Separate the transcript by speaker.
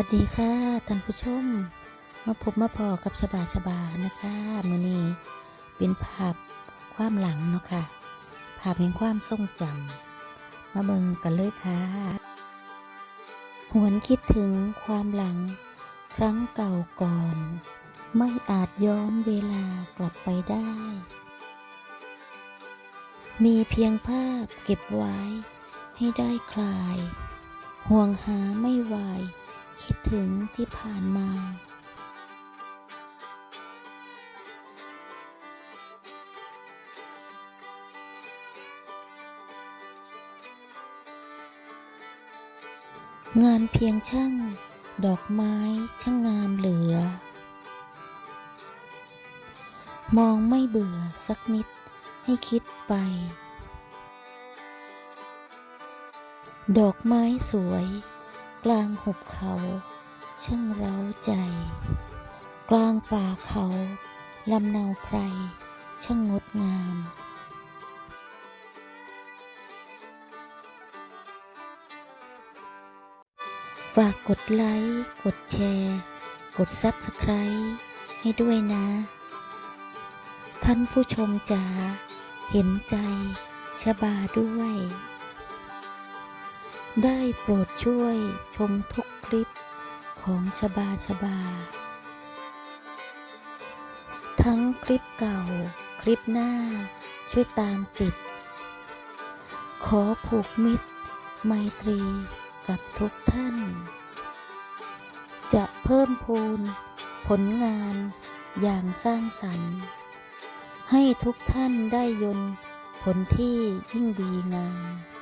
Speaker 1: วัสดีค่ะท่านผู้ชม มาพบมาพอกับชบาชบานะคะมือนี้เป็นภาพความหลังเนาะค่ะ ภาพแห่งความทรงจำมาเบิ่งกันเลยค่ะหวนคิดถึงความหลัง ครั้งเก่าก่อน ไม่อาจย้อนเวลากลับไปได้ มีเพียงภาพเก็บไว้ให้ได้คลาย ห่วงหาไม่ไหว คิดถึงที่ผ่านมา งานเพียงช่าง ดอกไม้ช่างงามเหลือ มองไม่เบื่อสักนิดให้คิดไป ดอกไม้สวย ลางหุบเขา ช่างเร้าใจ กลางป่าเขาลำเนาไพร ช่างงดงามฝากกดไลค์ กดแชร์ กดซับสไคร b ์ให้ด้วยนะ ท่านผู้ชมจ๋าเห็นใจชบาด้วย ได้โปรดช่วยชมทุกคลิปของชบาชบา ทั้งคลิปเก่า คลิปหน้า ช่วยตามติด ขอผูกมิตร ไมตรีกับทุกท่าน จะเพิ่มพูน ผลงานอย่างสร้างสรรค์ ให้ทุกท่านได้ยนผลที่ยิ่งดีงาม